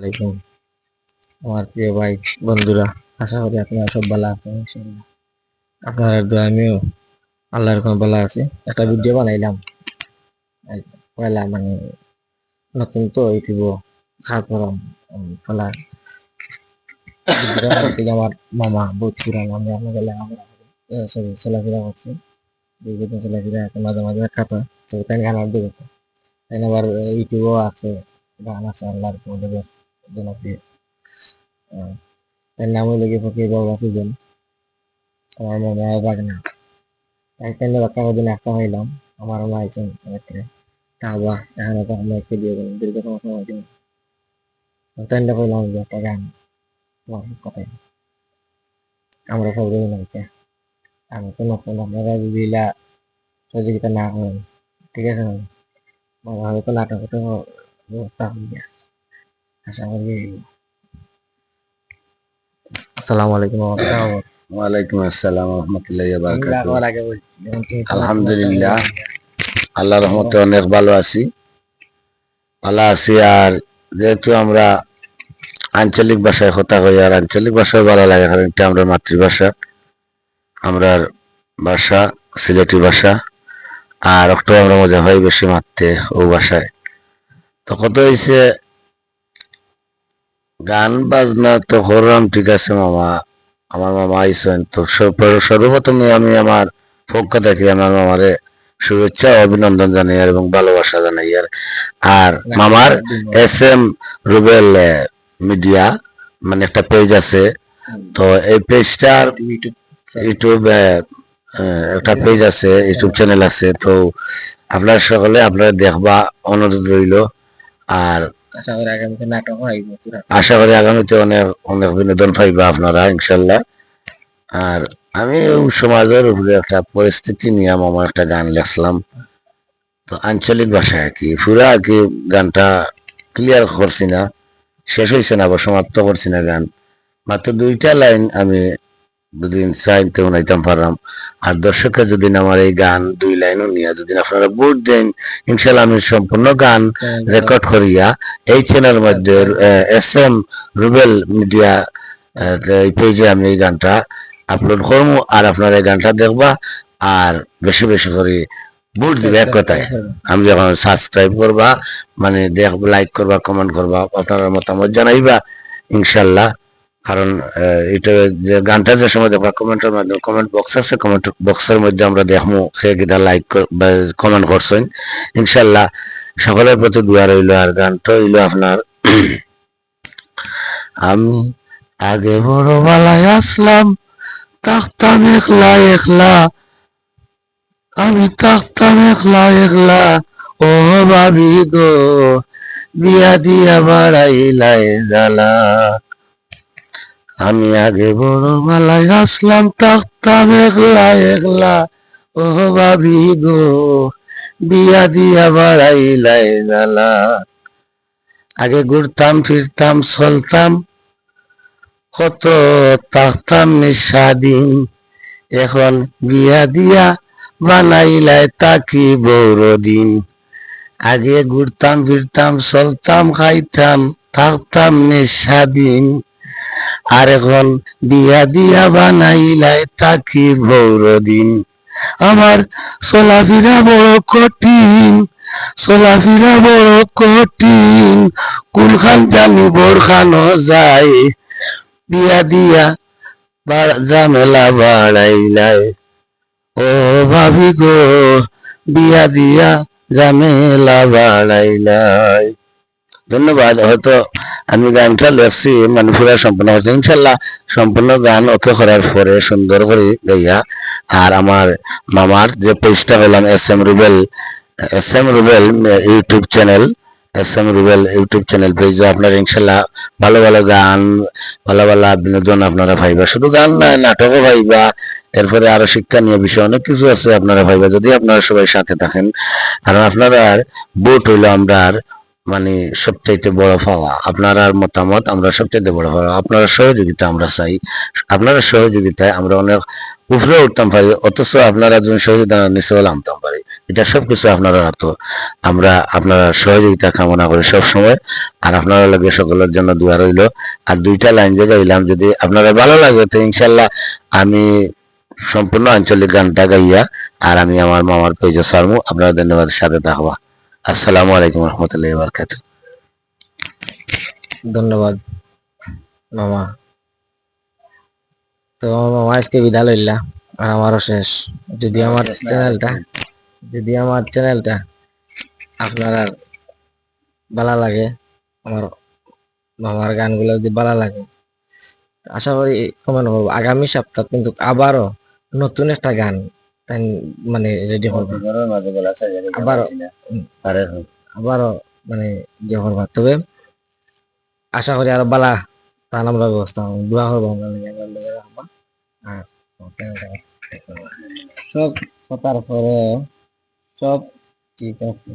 আলাইকুম আমার প্রিয় ভাই বন্ধুরা আশা করি আপনারা সব ভালো আছেন ইনশাআল্লাহ আপনার দোয়া আমিও আল্লাহর কোনো ভালো আছি একটা ভিডিও বানাইলাম এই পয়লা মানে নতুন তো ইউটিউব খা করাম ফলা আমার মামা বহুত পুরান আমি আপনাদের লেখাপড়া করি সরি চলাফেরা করছি দীর্ঘদিন চলাফেরা আছে মাঝে মাঝে খাতা তো তাই গান আর দেবে তাই আবার ইউটিউবও আছে গান আছে আল্লাহর মধ্যে জনপ্রিয় তার নাম হলো গিয়ে ফকির বাবা সুজন আমার মামা বাগনা তাই তাই বাচ্চা কদিন একটা হইলাম? আমার মা আইছেন অনেকটা তো না আমি তো নতুন আপনারা যদি সহযোগিতা না করেন ঠিক আছে না? হয়তো নাটক তো হয়ে আশা করি আসসালামু আলাইকুম। ওয়ালাইকুম আসসালাম রহমতুল্লাহ আলহামদুলিল্লাহ। আল্লাহ রহমতে অনেক ভালো আছি। ভালো আছি আর যেহেতু আমরা আঞ্চলিক ভাষায় কথা হই আর আঞ্চলিক ভাষায় ভালো লাগে কারণ এটা আমরা মাতৃভাষা। আমরার ভাষা সিলেটি ভাষা আর একটু আমরা মজা হয় বেশি মারতে ও ভাষায়। তো কত হয়েছে গান বাজনা তো করলাম ঠিক আছে মামা। আমার মামা আইসেন তো সর্ব- সর্বপ্রথমে আমি আমার পক্ষ থেকে আমার মামারে শুভেচ্ছা অভিনন্দন জানাই আর এবং ভালোবাসা জানাই আর। আর মামার এস এম রুবেল মিডিয়া মানে একটা পেজ আছে। তো এই পেজটার ইউটিউব ইউটিউব একটা পেজ আছে ইউটিউব চ্যানেল আছে। তো আপনার সকলে আপনারা দেখবা অনুরোধ রইল। আর আশা করি আগামীতে নাটক আশা করি আগামীতে অনেক অনেক বিনোদন পাইবা আপনারা, ইনশাল্লাহ। আর আমি সমাজের উপরে একটা পরিস্থিতি নিয়ে আমার একটা গান লেখলাম তো আঞ্চলিক ভাষায় আর কি, পুরা আর কি গানটা ক্লিয়ার করছি না, শেষ হয়েছে না আবার সমাপ্ত করছি না গান। মাত্র দুইটা লাইন আমি দুদিন চাইতে উনাইতাম পারলাম। আর দর্শকের যদি আমার এই গান দুই লাইনও নিয়ে যদি আপনারা ভোট দেন ইনশাল্লাহ আমি সম্পূর্ণ গান রেকর্ড করিয়া এই চ্যানেল মধ্যে এস এম রুবেল মিডিয়া এই পেজে আমি এই গানটা আপলোড করব আর আপনারা এই গানটা দেখবা আর বেশি বেশি করে ভোট দিবে এক কথায়। আমি যখন সাবস্ক্রাইব করবা মানে দেখ লাইক করবা কমেন্ট করবা আপনার মতামত জানাইবা ইনশাল্লাহ কারণ এটা গানটা যে সময় দেখবা কমেন্টের মাধ্যমে কমেন্ট বক্স আছে কমেন্ট বক্সের মধ্যে আমরা দেখব সে কিটা লাইক কমেন্ট করছেন। ইনশাল্লাহ সকলের প্রতি দোয়া রইল আর গানটা হইল আপনার। আমি আগে বড় বেলায় আসলাম থাকতাম একলা একলা। আমি থাকতাম একলা একলা, ও ভাবি গো, বিয়া দিয়া বাড়াইলাই জ্বালা। আমি আগে বড় বেলায় আসলাম থাকতাম একলা একলা ও ভাবি গো, বিয়া দিয়া বাড়াইলাই জ্বালা আগে ঘুরতাম, ফিরতাম, চলতাম। কত থাকতাম নিঃস্বাধীন এখন বিয়া দিয়া বানাইলাই তাকি বড়দিন। আগে ঘুরতাম, ফিরতাম, চলতাম, খাইতাম, থাকতাম নিঃস্বাধীন আর এখন বিয়া দিয়া বানাইলাই তাকি বড়দিন আমার চলাফেরা বড় কঠিন, চলাফেরা বড় কঠিন। কোনখান জানি বরখানো যায়। বিয়া দিয়া ঝামেলা বাড়াইলাই ও ভাবি গো বিয়া দিয়া ঝামেলা বাড়াইলাই ধন্যবাদ। হয়তো আমি গানটা লেখছি মানে পুরা সম্পূর্ণ হচ্ছে ইনশাল্লাহ সম্পূর্ণ গান ওকে করার পরে সুন্দর করে গাইয়া আর আমার মামার যে পেজটা হলাম S M Rubel, S M Rubel YouTube channel, S M Rubel YouTube channel page, আপনার ইনশাল্লাহ ভালো ভালো গান, ভালো ভালো বিনোদন আপনারা পাইবা। শুধু গান না, নাটকও পাইবা, এরপরে আরও শিক্ষা নিয়ে বিষয় অনেক কিছু আছে আপনারা ভাইবা যদি আপনারা সবাই সাথে থাকেন, কারণ আপনারা বুট হইল আমরা মানে সবচাইতে বড় পাওয়া। আপনার মতামত আমরা সবচাইতে বড় পাওয়া। আপনারা সহযোগিতা আমরা চাই। আপনারা সহযোগিতায় আমরা অনেক উপরে উঠতাম পারি, অথচ আপনারা যদি সহযোগিতা নিচে নামতাম পারি। এটা সবকিছু আপনারা তো আমরা আপনারা সহযোগিতা কামনা করি সব সময় আর আপনারা লাগে সকলের জন্য দোয়া রইল। আর দুইটা লাইন যে গাইলাম, যদি আপনারা ভালো লাগে তো ইনশাল্লাহ আমি সম্পূর্ণ আঞ্চলিক গানটা গাইয়া, আর আমি আমার মামার পেজ সারমু। আপনারা ধন্যবাদ সাথে থাকবা। আসসালামু আলাইকুম রহমতুল্লাহ বারকাত ধন্যবাদ মামা। তো মামা আজকে বিদায় লইলা আর আমারও শেষ। যদি আমার চ্যানেলটা যদি আমার চ্যানেলটা আপনার ভালো লাগে আমার মামার গানগুলো যদি ভালো লাগে আশা করি কমেন্ট করব। আগামী সপ্তাহ কিন্তু আবারও নতুন একটা গান তাই মানে রেডি হবে আবারও আবারও মানে ইয়ে করবা তবে আশা করি আরও বালা তার আমরা ব্যবস্থা। দোয়া করব আমরা আর সব কথার পরে সব ঠিক আছে।